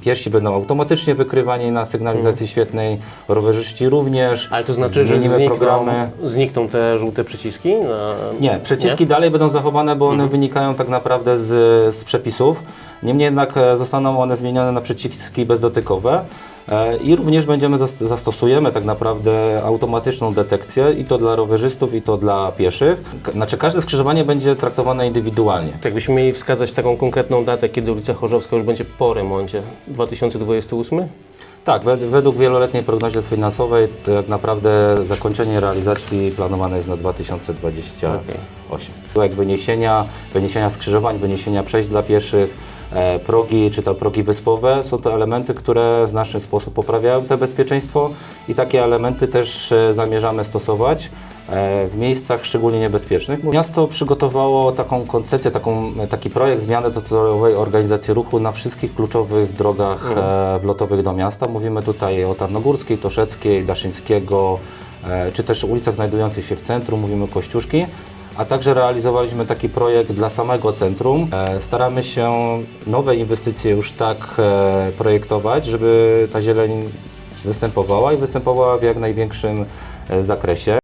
Piesi będą automatycznie wykrywani na sygnalizacji świetnej, rowerzyści również. Ale to znaczy, że Zmienimy znikną, programy. znikną te żółte przyciski? Na... Nie, przyciski dalej będą zachowane, bo one wynikają tak naprawdę z, z przepisów. Niemniej jednak e, zostaną one zmienione na przyciski bezdotykowe. E, I również będziemy zas- zastosujemy tak naprawdę automatyczną detekcję i to dla rowerzystów i to dla pieszych. Znaczy każde skrzyżowanie będzie traktowane indywidualnie. Jakbyśmy mieli wskazać taką konkretną datę, kiedy ulica Chorzowska już będzie po remoncie? 2028? Tak, wed- według wieloletniej prognozy finansowej tak naprawdę zakończenie realizacji planowane jest na 2028. Jak wyniesienia, wyniesienia skrzyżowań, wyniesienia przejść dla pieszych, progi czy to progi wyspowe są to elementy, które w znaczny sposób poprawiają to bezpieczeństwo i takie elementy też e, zamierzamy stosować e, w miejscach szczególnie niebezpiecznych. Miasto przygotowało taką koncepcję, taką, taki projekt zmiany docelowej organizacji ruchu na wszystkich kluczowych drogach e, wlotowych do miasta. Mówimy tutaj o Tarnogórskiej, Toszeckiej, Daszyńskiego, e, czy też ulicach znajdujących się w centrum, mówimy Kościuszki. A także realizowaliśmy taki projekt dla samego centrum. E, Staramy się nowe inwestycje już tak e, projektować, żeby ta zieleń występowała i występowała w jak największym e, zakresie.